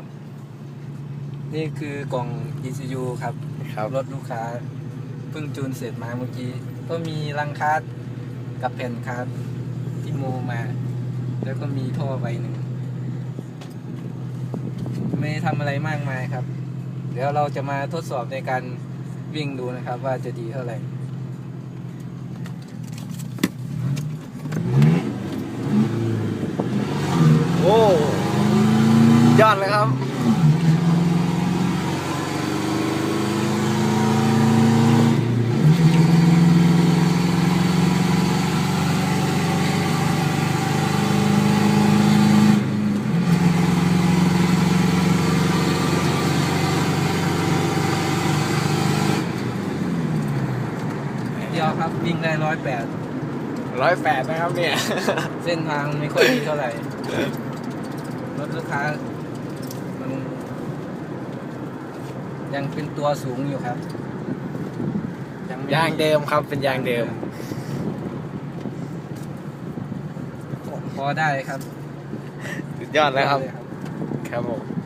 มนี่คือกล่อง ECU ครับ ครับ รถลูกค้าเพิ่งจูนเสร็จมาเมื่อกี้ ก็มีรังคาร์ดกับแผ่นคาร์ดที่โมมา แล้วก็มีท่อใบหนึ่ง ไม่ได้ทำอะไรมากมายครับ เดี๋ยวเราจะมาทดสอบในการวิ่งดูนะครับ ว่าจะดีเท่าไหร่ โอ้ ยอดเลยครับเดียวครับวิ่งได้ร้อยแปดร้อยแปดนะครับเนี่ย เส้นทางไม่ค่อยดีเท่าไหร่รถลูกค้า มัน ยังเป็นตัวสูงอยู่ครับยังไม่ยางเดิมครับเป็นยางเดิม พอได้ครับ สุดยอดแล้วครับได้ครับผม